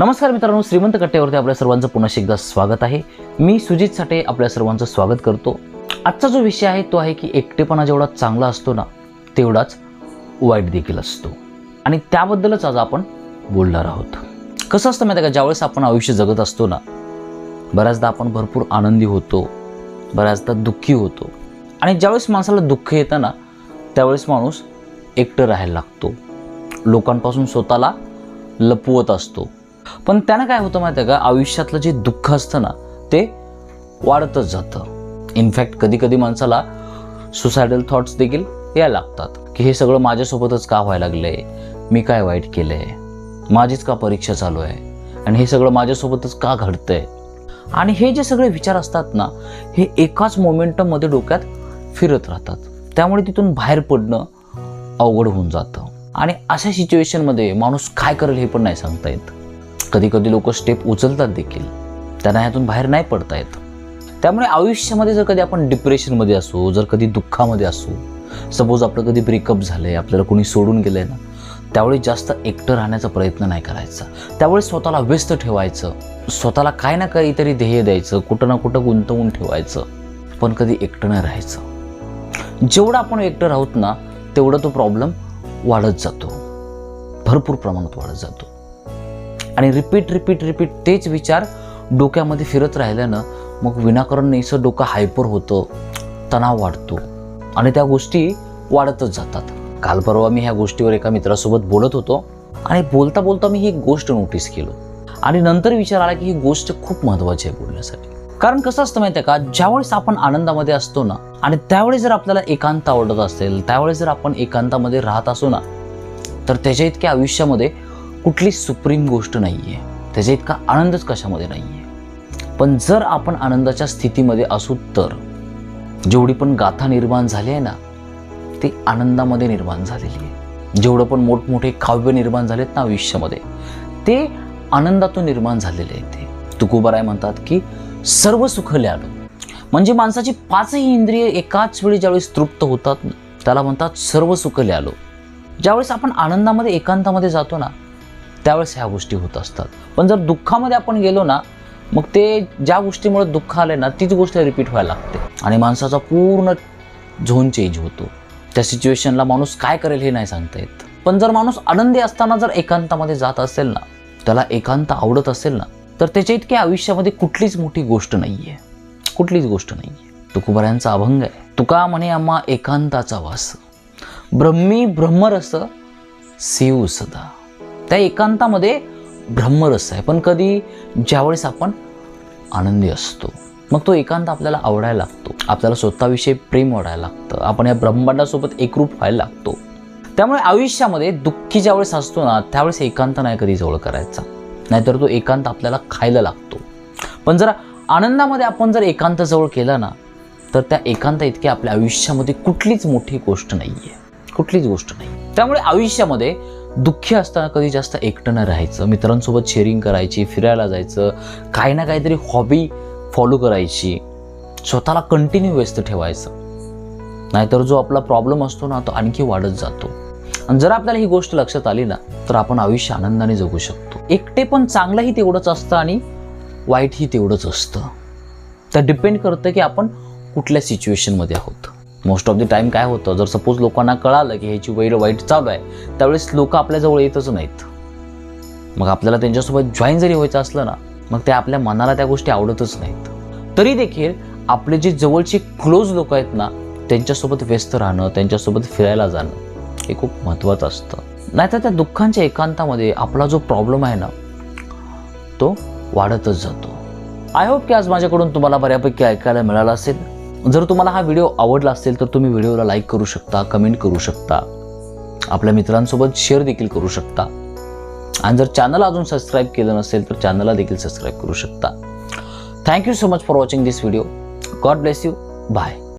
नमस्कार मित्रांनो श्रीमंत कट्ट्यावरती आपल्या सर्वांचं पुन्हा एकदा स्वागत आहे. मी सुजित साठे आपल्या सर्वांचं स्वागत करतो. आजचा जो विषय आहे तो आहे की एकटेपणा जेवढा चांगला असतो ना तेवढाच वाईट देखील असतो. आणि त्याबद्दलच आज आपण बोलणार आहोत. कसं असतं माहिती आहे का? ज्यावेळेस आपण आयुष्य जगत असतो ना बऱ्याचदा आपण भरपूर आनंदी होतो बऱ्याचदा दुःखी होतो. आणि ज्यावेळेस माणसाला दुःख येतं ना त्यावेळेस माणूस एकटं राहायला लागतो. लोकांपासून स्वतःला लपवत असतो. पण त्यानं काय होतं माहिती आहे का? आयुष्यातलं जे दुःख असतं ना ते वाढतच जातं. इनफॅक्ट कधी कधी माणसाला सुसायडल थॉट्स देखील यायला लागतात. की हे सगळं माझ्यासोबतच का व्हायला लागलंय? मी काय वाईट केलंय? माझीच का परीक्षा चालू आहे? आणि हे सगळं माझ्यासोबतच का घडतंय? आणि हे जे सगळे विचार असतात ना हे एकाच मोमेंटममध्ये डोक्यात फिरत राहतात. त्यामुळे तिथून बाहेर पडणं अवघड होऊन जातं. आणि अशा सिच्युएशनमध्ये माणूस काय करेल हे पण नाही सांगता येत. कधी कधी लोक स्टेप उचलतात देखील. त्यांना ह्यातून बाहेर नाही पडता येत. त्यामुळे आयुष्यामध्ये जर कधी आपण डिप्रेशनमध्ये असू जर कधी दुःखामध्ये असू सपोज आपलं कधी ब्रेकअप झालं आहे आपल्याला कोणी सोडून गेलं आहे ना त्यावेळी जास्त एकटं राहण्याचा प्रयत्न नाही करायचा. त्यावेळी स्वतःला व्यस्त ठेवायचं. स्वतःला काय ना काहीतरी ध्येय द्यायचं कुठं ना कुठं गुंतवून ठेवायचं. पण कधी एकटं नाही राहायचं. जेवढं आपण एकटं राहूत ना तेवढं तो प्रॉब्लेम वाढत जातो. भरपूर प्रमाणात वाढत जातो. आणि रिपीट रिपीट रिपीट तेच विचार डोक्यामध्ये फिरत राहिल्यानं मग विनाकारण नाहीसं डोकं हायपर होतं तणाव वाढतो. आणि त्या गोष्टी वाढतच जातात. काल परवा मी ह्या गोष्टीवर एका मित्रासोबत बोलत होतो आणि बोलता बोलता मी ही एक गोष्ट नोटीस केलो. आणि नंतर विचार आला की ही गोष्ट खूप महत्त्वाची आहे बोलण्यासाठी. कारण कसं असतं माहिती आहे का? ज्यावेळेस आपण आनंदामध्ये असतो ना आणि त्यावेळेस जर आपल्याला एकांत आवडत असेल त्यावेळेस जर आपण एकांतामध्ये राहत असू ना तर त्याच्या इतक्या आयुष्यामध्ये कुठली सुप्रीम गोष्ट नाही आहे त्याच्या इतका आनंदच कशामध्ये नाही आहे पण जर आपण आनंदाच्या स्थितीमध्ये असू तर जेवढी पण गाथा निर्माण झाली आहे ना ती आनंदामध्ये निर्माण झालेली आहे. जेवढं पण मोठमोठे काव्य निर्माण झालेत ना आयुष्यामध्ये ते आनंदातून निर्माण झालेले आहेत ते. तुकोबाराय म्हणतात की सर्व सुख ल्यालो म्हणजे माणसाची पाचही इंद्रिय एकाच वेळी ज्यावेळेस तृप्त होतात त्याला म्हणतात सर्व सुख ल्यालो ज्यावेळेस आपण आनंदामध्ये एकांतामध्ये जातो ना त्यावेळेस ह्या गोष्टी होत असतात. पण जर दुःखामध्ये आपण गेलो ना मग ते ज्या गोष्टीमुळे दुःख आलं ना तीच गोष्ट रिपीट व्हायला लागते. आणि माणसाचा पूर्ण झोन चेंज होतो. त्या सिच्युएशनला माणूस काय करेल हे नाही सांगता येत. पण जर माणूस आनंदी असताना जर एकांतामध्ये जात असेल ना त्याला एकांत आवडत असेल ना तर त्याच्या इतकी आयुष्यामध्ये कुठलीच मोठी गोष्ट नाही आहे कुठलीच गोष्ट नाही आहे तुकोबऱ्यांचा अभंग आहे तुका म्हणे आम्हा एकांताचा वास. ब्रह्मी ब्रह्मरस सेव सदा. त्या एकांतामध्ये ब्रह्मरस आहे. पण कधी ज्यावेळेस आपण आनंदी असतो मग तो एकांत आपल्याला आवडायला लागतो. आपल्याला स्वतःविषयी प्रेम वाढायला लागतं. आपण या ब्रह्मांडासोबत एकरूप व्हायला लागतो. त्यामुळे आयुष्यामध्ये दुःखी ज्यावेळेस असतो ना त्यावेळेस एकांत नाही कधी जवळ करायचा. नाहीतर तो एकांत आपल्याला खायला लागतो. पण जर आनंदामध्ये आपण जर एकांत जवळ केला ना तर त्या एकांत इतकी आपल्या आयुष्यामध्ये कुठलीच मोठी गोष्ट नाही आहे कुठलीच गोष्ट नाही. त्यामुळे आयुष्यामध्ये दुःखी असताना कधी जास्त एकटं न राहायचं. मित्रांसोबत शेअरिंग करायची फिरायला जायचं काही ना काहीतरी हॉबी फॉलो करायची. स्वतःला कंटिन्यू व्यस्त ठेवायचं. नाहीतर जो आपला प्रॉब्लेम असतो ना तो आणखी वाढत जातो. आणि जर आपल्याला ही गोष्ट लक्षात आली ना तर आपण आयुष्य आनंदाने जगू शकतो. एकटे पण चांगलंही तेवढंच असतं आणि वाईटही तेवढंच असतं. तर डिपेंड करतं की आपण कुठल्या सिच्युएशनमध्ये आहोत. मोस्ट ऑफ द टाईम काय होतं? जर सपोज लोकांना कळालं की ह्याची वैर वाईट चालू आहे त्यावेळेस लोक आपल्याजवळ येतच नाहीत. मग आपल्याला त्यांच्यासोबत जॉईन जरी व्हायचं असलं ना मग ते आपल्या मनाला त्या गोष्टी आवडतच नाहीत. तरी देखील आपले जे जवळचे क्लोज लोक आहेत ना त्यांच्यासोबत व्यस्त राहणं त्यांच्यासोबत फिरायला जाणं हे खूप महत्त्वाचं असतं. नाहीतर त्या दुःखांच्या एकांतामध्ये आपला जो प्रॉब्लेम आहे ना तो वाढतच जातो. आय होप की आज माझ्याकडून तुम्हाला बऱ्यापैकी ऐकायला मिळालं असेल. जर तुम्हाला हा व्हिडिओ आवडला असेल तर तुम्ही व्हिडिओला लाईक करू शकता कमेंट करू शकता. आपल्या मित्रांसोबत शेअर देखील करू शकता. आणि जर चॅनल अजून सबस्क्राईब केलं नसेल तर चॅनलला देखील सबस्क्राईब करू शकता. Thank you so much for watching this video God bless you bye